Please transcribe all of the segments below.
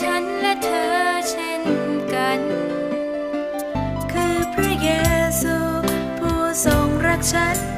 ฉันและเธอเช่นกัน คือพระเยซูผู้ทรงรักฉัน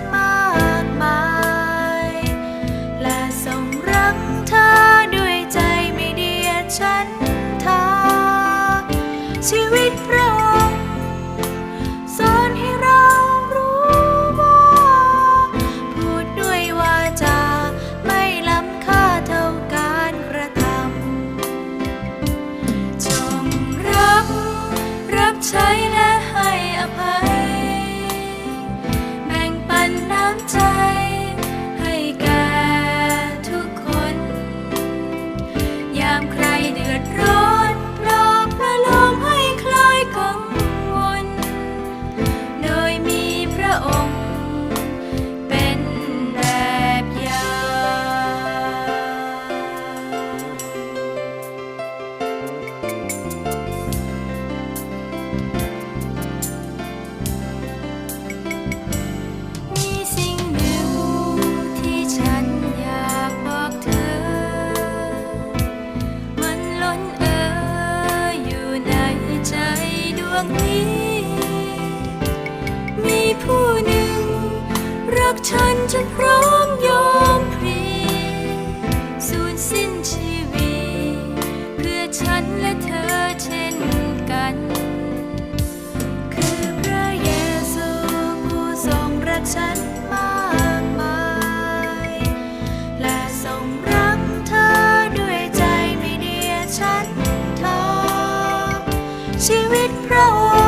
วงนี้ มีผู้หนึ่ง รักฉันจนพร้อมยอมพลีสูญสิ้นชีวิต เพื่อฉันและเธอ วิตพระอง